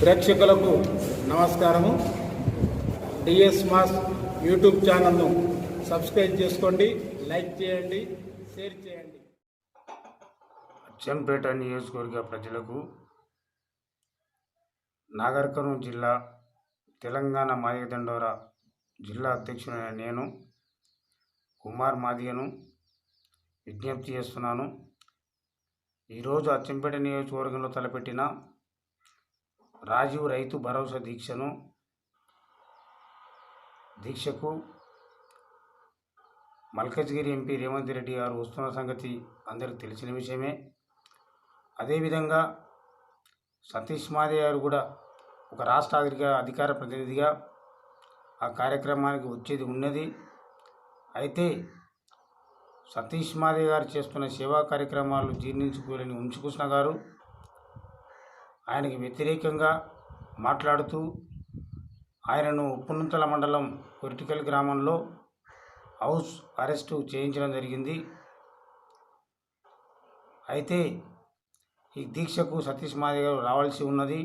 ప్రేక్షకులకు నమస్కారము. DS mass YouTube ఛానల్ను సబ్స్క్రైబ్ చేసుకోండి లైక్ చేయండి షేర్ చేయండి. అచ్చంపేట నియోజకవర్గ ప్రజలకు నాగర్కర్నూలు జిల్లా తెలంగాణ మాదిగదండోర జిల్లా అధ్యక్షుడైన నేను కుమార్ మాదిగను విజ్ఞప్తి చేస్తున్నాను. ఈరోజు అచ్చంపేట నియోజకవర్గంలో తలపెట్టిన రాజీవ్ రైతు భరోసా దీక్షను దీక్షకు మల్కజ్గిరి ఎంపీ రేవంత్ రెడ్డి గారు వస్తున్న సంగతి అందరికీ తెలిసిన విషయమే. అదేవిధంగా సతీష్ మాదే గారు కూడా ఒక రాష్ట్ర అధికార ప్రతినిధిగా ఆ కార్యక్రమానికి వచ్చేది ఉన్నది. అయితే సతీష్ మాదే గారు చేస్తున్న సేవా కార్యక్రమాలు జీర్ణించుకోలేని ఉంచుకృష్ణ గారు ఆయనకి వ్యతిరేకంగా మాట్లాడుతూ ఆయనను ఉప్పునుంతల మండలం పొలిటికల్ గ్రామంలో హౌస్ అరెస్టు చేయించడం జరిగింది. అయితే ఈ దీక్షకు సతీష్ మాదే గారు రావాల్సి ఉన్నది.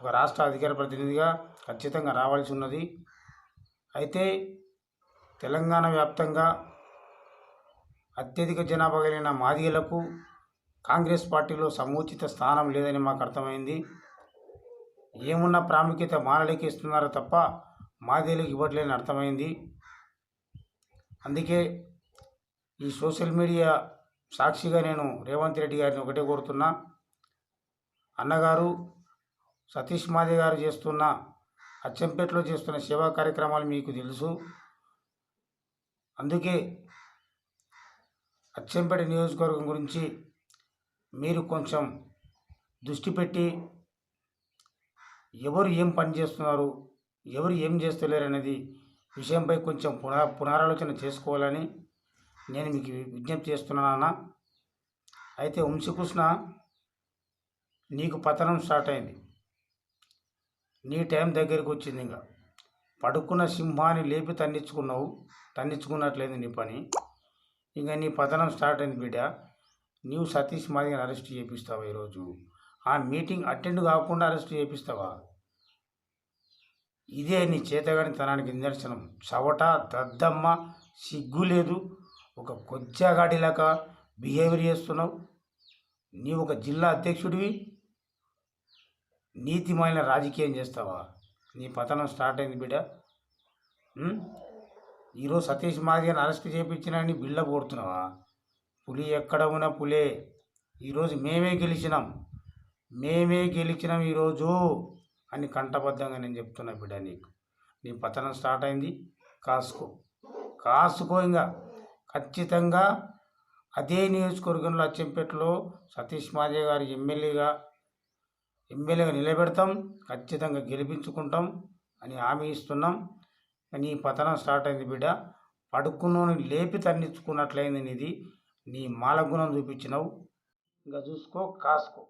ఒక రాష్ట్ర అధికార ప్రతినిధిగా ఖచ్చితంగా రావాల్సి ఉన్నది. అయితే తెలంగాణ వ్యాప్తంగా అత్యధిక జనాభా కలిగిన మాదిగలకు కాంగ్రెస్ పార్టీలో సముచిత స్థానం లేదని మాకు అర్థమైంది. ఏమున్న ప్రాముఖ్యత మాలలకి ఇస్తున్నారో తప్ప మాదేలకు ఇవ్వట్లేని అర్థమైంది. అందుకే ఈ సోషల్ మీడియా సాక్షిగా నేను రేవంత్ రెడ్డి గారిని ఒకటే కోరుతున్నా. అన్నగారు సతీష్ మాదే గారు చేస్తున్న అచ్చంపేటలో చేస్తున్న సేవా కార్యక్రమాలు మీకు తెలుసు. అందుకే అచ్చంపేట నియోజకవర్గం గురించి మీరు కొంచెం దృష్టి పెట్టి ఎవరు ఏం పని చేస్తున్నారు ఎవరు ఏం చేస్తలేరు అనేది విషయంపై కొంచెం పునః పునరాలోచన చేసుకోవాలని నేను మీకు విజ్ఞప్తి చేస్తున్నానన్న అయితే వంశకృష్ణ నీకు పతనం స్టార్ట్ అయింది. నీ టైం దగ్గరికి వచ్చింది ఇంకా. పడుకున్న సింహాన్ని లేపి తన్నించుకున్నావు తన్నించుకున్నట్లయింది నీ పని. ఇంకా నీ పతనం స్టార్ట్ అయింది బిడ్డ. నీవు సతీష్ మాదిగని అరెస్ట్ చేపిస్తావా ఈరోజు? ఆ మీటింగ్ అటెండ్ కాకుండా అరెస్ట్ చేపిస్తావా? ఇదే నీ చేతగాని తనానికి నిదర్శనం. చవట దద్దమ్మ సిగ్గు లేదు. ఒక కొచ్చగాడిలాగా బిహేవియర్ చేస్తున్నావు. నీవు ఒక జిల్లా అధ్యక్షుడివి. నీతిమైన రాజకీయం చేస్తావా? నీ పతనం స్టార్ట్ అయింది బిడ్డ. ఈరోజు సతీష్ మాదిగని అరెస్ట్ చేయించినని బిళ్ళ కొడుతున్నావా? పులి ఎక్కడ ఉన్న పులే? ఈరోజు మేమే గెలిచినాం. మేమే గెలిచినాం ఈరోజు అని కంటబద్ధంగా నేను చెప్తున్నా బిడ్డ నీకు. నీ పతనం స్టార్ట్ అయింది. కాసుకో. కాసుకో ఇంకా ఖచ్చితంగా అదే నియోజకవర్గంలో అచ్చంపేటలో సతీష్ మాదే గారి ఎమ్మెల్యేగా ఎమ్మెల్యేగా నిలబెడతాం. ఖచ్చితంగా గెలిపించుకుంటాం అని హామీ ఇస్తున్నాం. నీ పతనం స్టార్ట్ అయింది బిడ్డ. పడుకున్నోని లేపి తన్నించుకున్నట్లయింది నీది. నీ మాలగుణం చూపించినావు. ఇంకా చూసుకో కాసుకో.